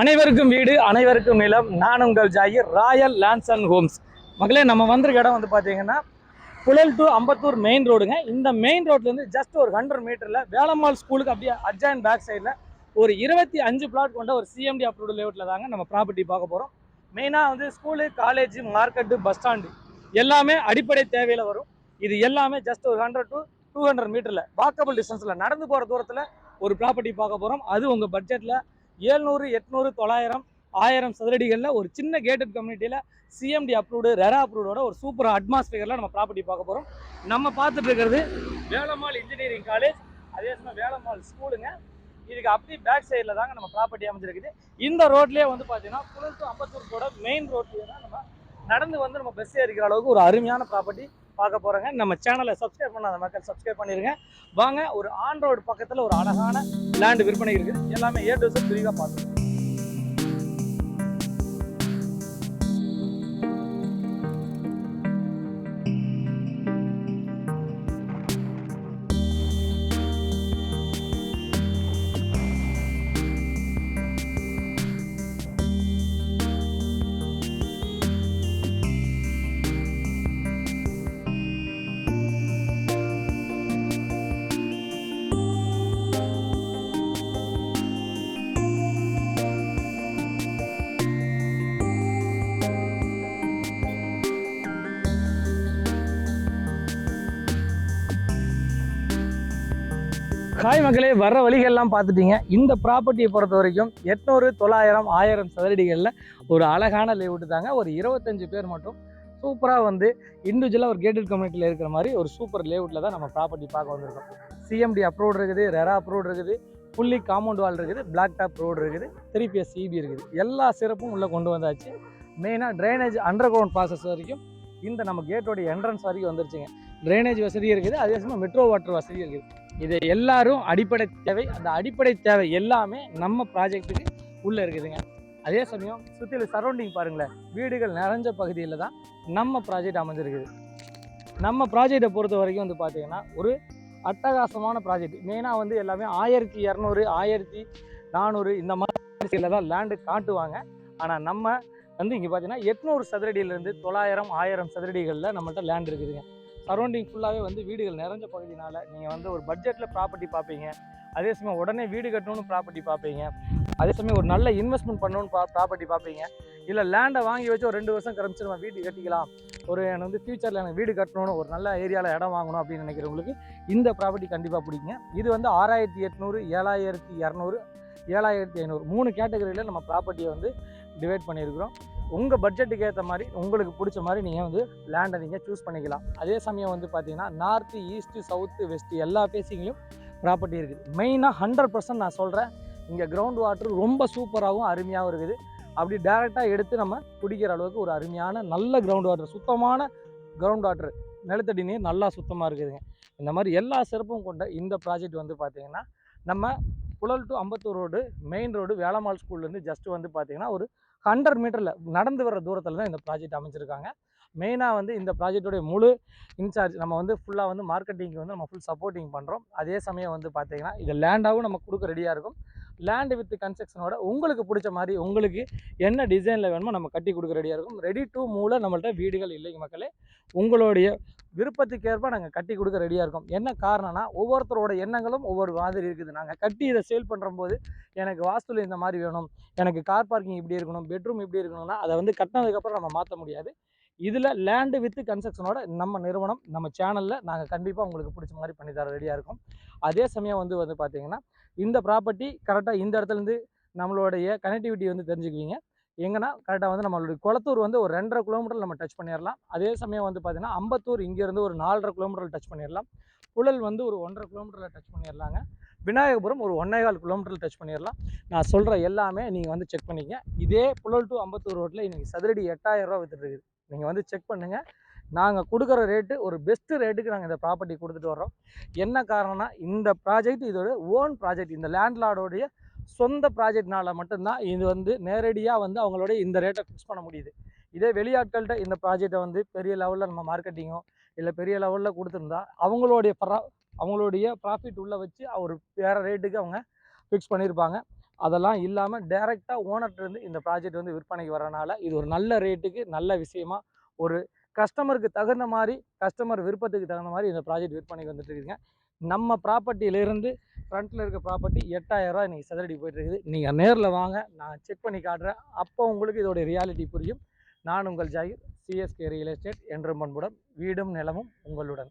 அனைவருக்கும் வீடு அனைவருக்கும் நிலம். நான் உங்கள் Zakir royal lands and homes மக்களே நம்ம வந்திருக்க இடம் வந்து பார்த்தீங்கன்னா புழல் டு அம்பத்தூர் மெயின் ரோடுங்க இந்த மெயின் ரோட்லேருந்து ஜஸ்ட் ஒரு ஹண்ட்ரட் மீட்டரில் வேலம்மாள் ஸ்கூலுக்கு அப்படியே அட்ஜாயின் பேக் சைடில் ஒரு இருபத்தி அஞ்சு பிளாட் கொண்ட ஒரு சிஎம்டி அப்ரூவ்டு லேவுட்டில் தாங்க நம்ம ப்ராப்பர்ட்டி பார்க்க போகிறோம் மெயினாக வந்து school college market bus stand எல்லாமே அடிப்படை தேவையில் வரும். இது எல்லாமே ஜஸ்ட் ஒரு ஹண்ட்ரட் டு டூ ஹண்ட்ரட் மீட்டரில் வாக்கபிள் டிஸ்டன்ஸில் நடந்து போகிற தூரத்தில் ஒரு ப்ராப்பர்ட்டி பார்க்க போகிறோம் அது உங்கள் பட்ஜெட்டில் ஏழ்நூறு எட்நூறு தொள்ளாயிரம் ஆயிரம் சதுரடிகளில் ஒரு சின்ன கேட்டட் கம்யூனிட்டியில் சிஎம்டி அப்ரூவ்டு ரெரா அப்ரூவ்டோட ஒரு சூப்பர் அட்மாஸ்பியரில் நம்ம ப்ராப்பர்ட்டி பார்க்க போகிறோம் நம்ம பார்த்துட்டு இருக்கிறது வேலம்மாள் இன்ஜினியரிங் காலேஜ் அதே சமயம் வேலம்மாள் ஸ்கூலுங்க இதுக்கு அப்படி பேக் சைடில் தாங்க நம்ம ப்ராப்பர்ட்டி அமைஞ்சிருக்குது. இந்த ரோட்லேயே வந்து பார்த்தீங்கன்னா புழல் டு அம்பத்தூர் கூட மெயின் ரோட்லேயே தான் நம்ம நடந்து வந்து நம்ம பஸ் ஏறிக்கிற அளவுக்கு ஒரு அருமையான ப்ராப்பர்ட்டி பார்க்க போகிறோங்க நம்ம சேனலை சப்ஸ்கிரைப் பண்ணாத மக்கள் சப்ஸ்கிரைப் பண்ணிடுங்க வாங்க ஒரு ஆன் ரோடு பக்கத்தில் ஒரு அழகான லேண்டு விற்பனை இருக்குது. எல்லாமே ஏ டு விரிவாக பார்த்துருக்கோம் ஹாய் மக்களே வர்ற வழிகள்லாம் பார்த்துட்டீங்க. இந்த ப்ராப்பர்ட்டியை பொறுத்த வரைக்கும் எட்நூறு தொள்ளாயிரம் ஆயிரம் சதுரடிகளில் ஒரு அழகான லேவுட்டு தாங்க. ஒரு இருபத்தஞ்சு பேர் மட்டும் சூப்பராக வந்து இண்டிவிஜுவலாக ஒரு கேட்டட் கம்யூனிட்டியில் இருக்கிற மாதிரி ஒரு சூப்பர் லேவுட்டில் தான் நம்ம ப்ராப்பர்ட்டி பார்க்க வந்திருக்கோம். சிஎம்டி அப்ரூவ்ட் இருக்குது ரெரா அப்ரூவ்ட் இருக்குது புள்ளி காம்பவுண்ட் வால் இருக்குது பிளாக் டாப் ரோடு இருக்குது த்ரீ பிஎஸ் சிபி இருக்குது. எல்லா சிறப்பும் உள்ளே கொண்டு வந்தாச்சு. மெயினாக ட்ரைனேஜ் அண்டர் கிரவுண்ட் ப்ராசஸ் வரைக்கும் இந்த நம்ம கேட்டோடைய என்ட்ரன்ஸ் வரைக்கும் வந்துருச்சுங்க. ட்ரைனேஜ் வசதி இருக்குது அதே சமயம் மெட்ரோ வாட்டர் வசதி இருக்குது. இது எல்லாரும் அடிப்படை தேவை. அந்த அடிப்படை தேவை எல்லாமே நம்ம ப்ராஜெக்ட்டுக்கு உள்ளே இருக்குதுங்க. அதே சமயம் சுற்றியில் சரௌண்டிங் பாருங்களேன். வீடுகள் நிறைஞ்ச பகுதியில் தான் நம்ம ப்ராஜெக்ட் அமைஞ்சிருக்குது. நம்ம ப்ராஜெக்டை பொறுத்த வரைக்கும் வந்து பார்த்தீங்கன்னா ஒரு அட்டகாசமான ப்ராஜெக்ட் மெயினாக வந்து எல்லாமே ஆயிரத்தி இரநூறு ஆயிரத்தி நானூறு இந்த மாதிரி தான் லேண்டு காட்டுவாங்க. ஆனால் நம்ம வந்து இங்கே பார்த்தீங்கன்னா எட்நூறு சதுரடியிலேருந்து தொள்ளாயிரம் ஆயிரம் சதுரடிகளில் நம்மள்ட்ட லேண்ட் இருக்குதுங்க. சரௌண்டிங் ஃபுல்லாகவே வந்து வீடுகள் நிறைஞ்ச பகுதினால நீங்கள் வந்து ஒரு பட்ஜெட்டில் ப்ராப்பர்ட்டி பார்ப்பீங்க. அதே சமயம் உடனே வீடு கட்டணும்னு ப்ராப்பர்ட்டி பார்ப்பீங்க. அதே சமயம் ஒரு நல்ல இன்வெஸ்ட்மெண்ட் பண்ணணும்னு பா ப்ராப்பர்ட்டி பார்ப்பீங்க. இல்லை லேண்டை வாங்கி வச்சு ஒரு ரெண்டு வருஷம் கரைச்சி நம்ம வீடு கட்டிக்கலாம். ஒரு எனக்கு வந்து ஃபியூச்சரில் எனக்கு வீடு கட்டணும்னு ஒரு நல்ல ஏரியாவில் இடம் வாங்கணும் அப்படின்னு நினைக்கிறவங்களுக்கு இந்த ப்ராப்பர்ட்டி கண்டிப்பாக பிடிக்குங்க இது வந்து ஆறாயிரத்தி எட்நூறு ஏழாயிரத்தி இரநூறு ஏழாயிரத்தி ஐநூறு மூணு கேட்டகரியில் நம்ம ப்ராப்பர்ட்டியை வந்து டிவைட் பண்ணியிருக்கிறோம். உங்கள் பட்ஜெட்டுக்கு ஏற்ற மாதிரி உங்களுக்கு பிடிச்ச மாதிரி நீங்கள் வந்து லேண்டை நீங்கள் சூஸ் பண்ணிக்கலாம். அதே சமயம் வந்து பார்த்தீங்கன்னா நார்த்து ஈஸ்ட்டு சவுத்து வெஸ்ட்டு எல்லா ஃபேஸிங்லையும் ப்ராப்பர்ட்டி இருக்குது மெயினாக ஹண்ட்ரட் பர்சன்ட் நான் சொல்கிறேன் இங்கே கிரவுண்ட் வாட்டர் ரொம்ப சூப்பராகவும் அருமையாகவும் இருக்குது. அப்படி டேரெக்டாக எடுத்து நம்ம குடிக்கிற அளவுக்கு ஒரு அருமையான நல்ல கிரவுண்ட் வாட்டர் சுத்தமான கிரவுண்ட் வாட்டர் நிலத்தடி நீர் நல்லா சுத்தமாக இருக்குதுங்க. இந்த மாதிரி எல்லா சிறப்பும் கொண்ட இந்த ப்ராஜெக்ட் வந்து பார்த்திங்கன்னா நம்ம Puzhal to Ambattur road main road Velammal ஸ்கூல்லேருந்து ஜஸ்ட் வந்து பார்த்திங்கன்னா ஒரு ஹண்ட்ரட் மீட்டரில் நடந்து வர தூரத்தில் தான் இந்த ப்ராஜெக்ட் அமைச்சிருக்காங்க மெயினாக வந்து இந்த ப்ராஜெக்டோடைய முழு இன்சார்ஜ் நம்ம வந்து ஃபுல்லாக வந்து மார்க்கெட்டிங்க்கு வந்து நம்ம ஃபுல் சப்போர்ட்டிங் பண்ணுறோம் அதே சமயம் வந்து பார்த்தீங்கன்னா இது லேண்டாகவும் நம்ம கொடுக்க ரெடியாக இருக்கும். லேண்டு வித் கன்ஸ்ட்ரக்ஷனோட உங்களுக்கு பிடிச்ச மாதிரி உங்களுக்கு என்ன டிசைனில் வேணுமோ நம்ம கட்டி கொடுக்க ரெடியாக இருக்கும். ரெடி டு மூவில் நம்மள்ட்ட வீடுகள் இல்லைங்க மக்களே. உங்களுடைய விருப்பத்துக்கேற்ப நாங்கள் கட்டி கொடுக்க ரெடியாக இருக்கோம். என்ன காரணம்னா ஒவ்வொருத்தரோட எண்ணங்களும் ஒவ்வொரு மாதிரி இருக்குது. நாங்கள் கட்டி இதை சேல் பண்ணுறம்போது எனக்கு வாஸ்துல இந்த மாதிரி வேணும் எனக்கு கார் பார்க்கிங் இப்படி இருக்கணும் பெட்ரூம் இப்படி இருக்கணும்னா அதை வந்து கட்டினதுக்கப்புறம் நம்ம மாற்ற முடியாது. இதில் லேண்டு வித் கன்ஸ்ட்ரக்ஷனோட நம்ம நிறுவனம் நம்ம சேனலில் நாங்கள் கண்டிப்பாக உங்களுக்கு பிடிச்ச மாதிரி பண்ணி தர ரெடியாக இருக்கோம். அதே சமயம் வந்து வந்து பார்த்தீங்கன்னா இந்த ப்ராப்பர்ட்டி கரெக்டாக இந்த இடத்துலேருந்து நம்மளுடைய கனெக்டிவிட்டி வந்து தெரிஞ்சுக்குவீங்க. எங்கன்னா கரெக்டாக வந்து நம்மளுடைய குளத்தூர் வந்து ஒரு ரெண்டரை கிலோமீட்டர் நம்ம டச் பண்ணிடலாம் அதே சமயம் வந்து பார்த்திங்கன்னா அம்பத்தூர் இங்கேருந்து ஒரு நாலரை கிலோமீட்டரில் டச் பண்ணிடலாம் புழல் வந்து ஒரு ஒன்றரை கிலோமீட்டரில் டச் பண்ணிடலாங்க விநாயகபுரம் ஒரு ஒன்றே கால் கிலோமீட்டரில் டச் பண்ணிடலாம் நான் சொல்கிற எல்லாமே நீங்கள் வந்து செக் பண்ணிக்கங்க இதே புழல் டு அம்பத்தூர் ரோட்டில் இன்றைக்கி சதுரடி எட்டாயிரம் ரூபா நீங்கள் வந்து செக் பண்ணுங்கள் நாங்கள் கொடுக்குற ரேட்டு ஒரு பெஸ்ட்டு ரேட்டுக்கு நாங்கள் இந்த ப்ராப்பர்ட்டி கொடுத்துட்டு வர்றோம். என்ன காரணம்னா இந்த ப்ராஜெக்ட் இதோட ஓன் ப்ராஜெக்ட் இந்த லேண்ட்லார்டோடைய சொந்த ப்ராஜெக்ட்னால மட்டும்தான் இது வந்து நேரடியாக வந்து அவங்களோட இந்த ரேட்டை ஃபிக்ஸ் பண்ண முடியுது. இதே வெளியாட்கள்கிட்ட இந்த ப்ராஜெக்டை வந்து பெரிய லெவலில் நம்ம மார்க்கெட்டிங்கோ இல்லை பெரிய லெவலில் கொடுத்துருந்தா அவங்களுடைய ப்ரா அவங்களுடைய ப்ராஃபிட் உள்ளே வச்சு அவர் வேறு ரேட்டுக்கு அவங்க ஃபிக்ஸ் பண்ணியிருப்பாங்க அதெல்லாம் இல்லாமல் டேரெக்டாக ஓனர்கிட்டருந்து இந்த ப்ராஜெக்ட் வந்து விற்பனைக்கு வரனால இது ஒரு நல்ல ரேட்டுக்கு நல்ல விஷயமா ஒரு கஸ்டமருக்கு தகுந்த மாதிரி கஸ்டமர் விருப்பத்துக்கு தகுந்த மாதிரி இந்த ப்ராஜெக்ட் விற்பனைக்கு வந்துட்டு இருக்குதுங்க. நம்ம ப்ராப்பர்ட்டியிலேருந்து ஃப்ரண்ட்டில் இருக்க ப்ராப்பர்ட்டி எட்டாயிரரூவா இன்றைக்கி சதுரடி போயிட்டு இருக்குது நீங்கள் நேரில் வாங்க நான் செக் பண்ணி காட்டுறேன். அப்போ உங்களுக்கு இதோட ரியாலிட்டி புரியும். நான் உங்கள் ஜாகிர் சிஎஸ்கே ரியல் எஸ்டேட் என்றும் பண்புடன் வீடும் நிலமும் உங்களுடன்.